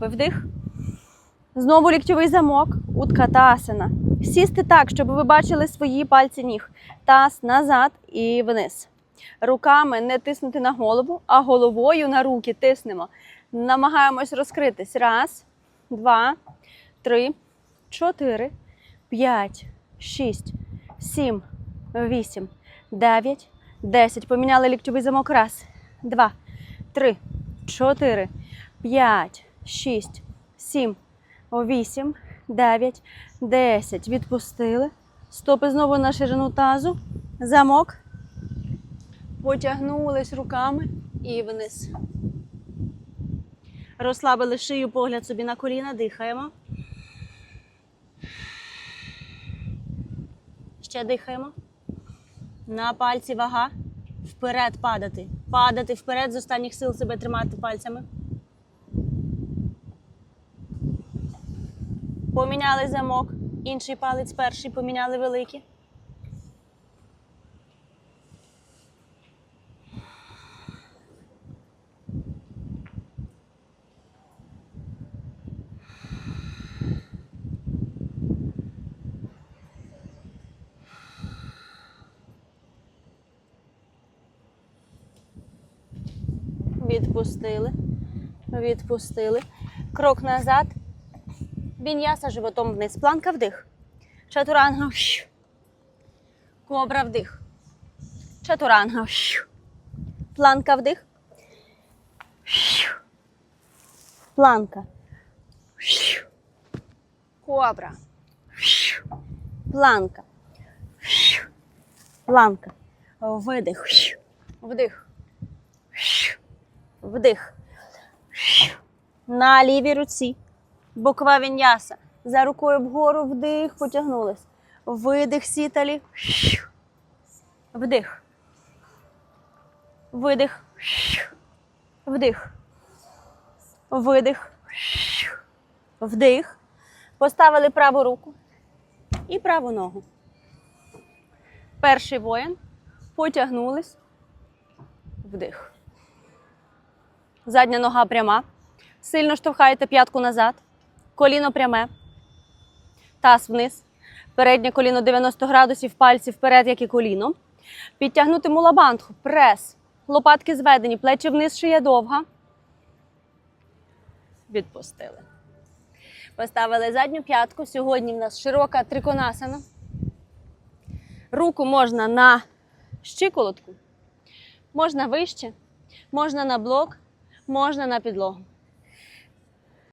Вдих. Знову ліктьовий замок. Уткатасана. Сісти так, щоб ви бачили свої пальці ніг. Таз назад і вниз. Руками не тиснути на голову, а головою на руки тиснемо. Намагаємось розкритись. Раз, два, три, чотири, п'ять, шість, сім, вісім, дев'ять, десять. Поміняли ліктьовий замок. Раз, два, три, чотири, п'ять, шість, сім, вісім, дев'ять, десять. Відпустили. Стопи знову на ширину тазу. Замок. Потягнулись руками і вниз. Розслабили шию, погляд собі на коліна, дихаємо. Ще дихаємо. На пальці вага. Вперед падати. Падати вперед з останніх сил себе тримати пальцями. Поміняли замок. Інший палець перший поміняли великий. Відпустили. Відпустили. Крок назад. Віньяса животом вниз. Планка вдих. Чатуранга. Кобра вдих. Чатуранга. Планка вдих. Планка. Кобра. Планка. Планка. Видих. Вдих. Вдих. На лівій руці. Бокова віньяса. За рукою вгору вдих, потягнулись. Видих сіталі. Вдих. Видих. Вдих. Видих. Вдих. Поставили праву руку і праву ногу. Перший воїн. Потягнулись. Вдих. Задня нога пряма. Сильно штовхаєте п'ятку назад. Коліно пряме. Таз вниз. Переднє коліно 90 градусів, пальці вперед, як і коліно. Підтягнути мулабандху. Прес. Лопатки зведені, плечі вниз, шия довга. Відпустили. Поставили задню п'ятку. Сьогодні в нас широка триконасана. Руку можна на щиколотку, можна вище, можна на блок, можна на підлогу.